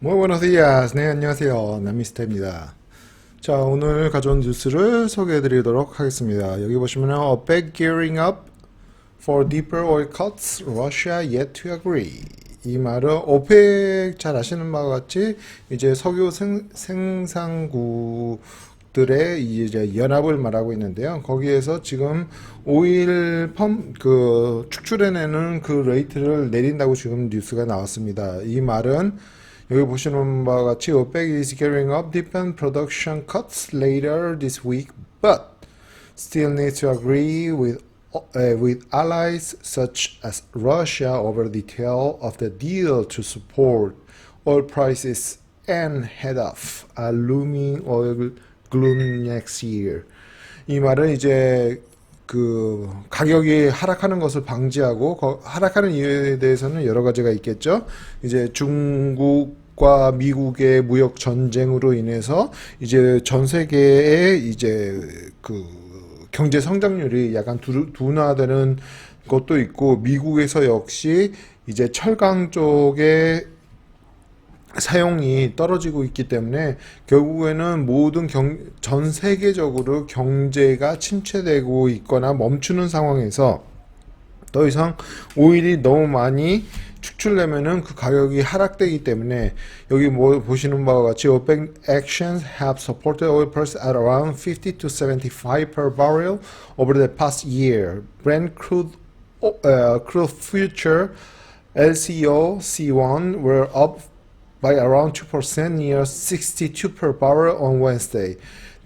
Muy buenos días. 네, 안녕하세요. 남미스터입니다. 자, 오늘 가져온 뉴스를 소개해 드리도록 하겠습니다. 여기 보시면 OPEC gearing up for deeper oil cuts, Russia yet to agree. 이 말은 OPEC 잘 아시는 바와 같이 이제 석유 생, 생산국 들의 이제 연합을 말하고 있는데요. 거기에서 지금 오일 펌, 그 축출해내는 그 레이트를 내린다고 지금 뉴스가 나왔습니다. 이 말은 여기 보시는 바와 같이 OPEC is gearing up deepen production cuts later this week, but still needs to agree with uh, with allies such as Russia over detail of the deal to support oil prices and head off a looming oil gloom next year. 이 말은 이제 그 가격이 하락하는 것을 방지하고 거- 하락하는 이유에 대해서는 여러 가지가 있겠죠. 이제 중국 과 미국의 무역 전쟁으로 인해서 이제 전 세계의 이제 그 경제 성장률이 약간 두- 둔화되는 것도 있고 미국에서 역시 이제 철강 쪽에 사용이 떨어지고 있기 때문에 결국에는 모든 경, 전 세계적으로 경제가 침체되고 있거나 멈추는 상황에서 더 이상 오일이 너무 많이 축출되면은 그 가격이 하락되기 때문에 여기 뭐 보시는 바와 같이 OPEC actions have supported oil price at around 50 to 75 per barrel over the past year. Brent crude uh, crude future LCO C1 were up by around 2% near 62 per barrel on Wednesday.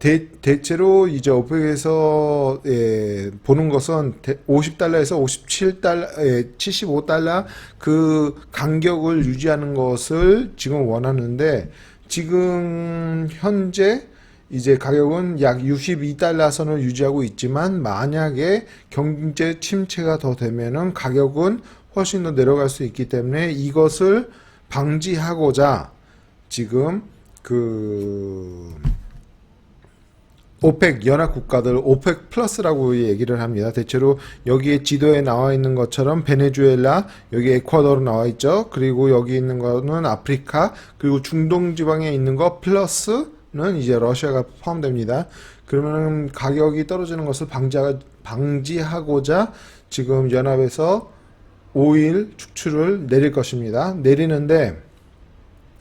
대, 대체로 이제 오펙에서 예, 보는 것은 50달러에서 57달러, 예, 75달러 그 간격을 유지하는 것을 지금 원하는데 지금 현재 이제 가격은 약 62달러 선을 유지하고 있지만 만약에 경제 침체가 더 되면은 가격은 훨씬 더 내려갈 수 있기 때문에 이것을 방지하고자 지금 그 오펙 연합 국가들 오펙 플러스라고 얘기를 합니다. 대체로 여기에 지도에 나와 있는 것처럼 베네수엘라, 여기 에콰도르 나와 있죠. 그리고 여기 있는 거는 아프리카, 그리고 중동 지방에 있는 거 플러스는 이제 러시아가 포함됩니다. 그러면 가격이 떨어지는 것을 방지하, 방지하고자 지금 연합에서 오일 축출을 내릴 것입니다. 내리는데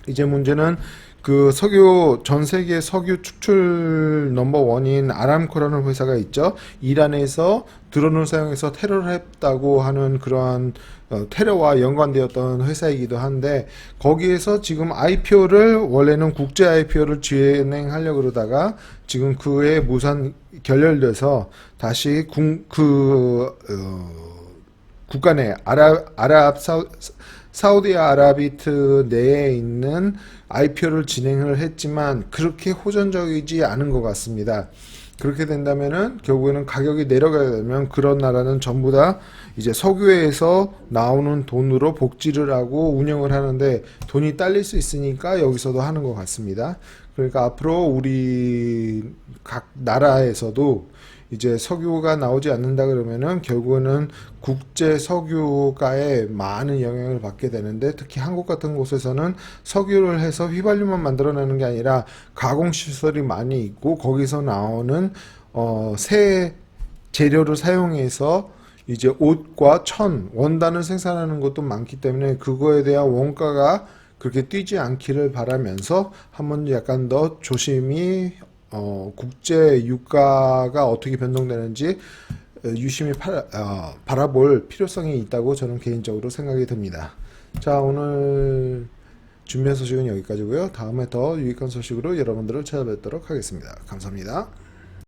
이제 문제는 그 석유 전 세계 석유 축출 넘버 원인 아람코라는 회사가 있죠. 이란에서 드론을 사용해서 테러를 했다고 하는 그러한 어, 테러와 연관되었던 회사이기도 한데 거기에서 지금 IPO를 원래는 국제 IPO를 진행하려고 그러다가 지금 그에 무산 결렬돼서 다시 군, 그 어, 국가 내 아랍 아랍 사우, 사우디아라비트 내에 있는 IPO를 진행을 했지만 그렇게 호전적이지 않은 것 같습니다. 그렇게 된다면은 결국에는 가격이 내려가게 되면 그런 나라는 전부 다 이제 석유에서 나오는 돈으로 복지를 하고 운영을 하는데 돈이 딸릴 수 있으니까 여기서도 하는 것 같습니다. 그러니까 앞으로 우리 각 나라에서도 이제 석유가 나오지 않는다 그러면은 결국에는 국제 석유가에 많은 영향을 받게 되는데 특히 한국 같은 곳에서는 석유를 해서 휘발유만 만들어내는 게 아니라 가공 시설이 많이 있고 거기서 나오는 어 새 재료를 사용해서 이제 옷과 천 원단을 생산하는 것도 많기 때문에 그거에 대한 원가가 그렇게 뛰지 않기를 바라면서 한번 약간 더 조심히 어, 국제 유가가 어떻게 변동되는지 어, 유심히 파, 어, 바라볼 필요성이 있다고 저는 개인적으로 생각이 듭니다. 자, 오늘 준비한 소식은 여기까지고요. 다음에 더 유익한 소식으로 여러분들을 찾아뵙도록 하겠습니다. 감사합니다.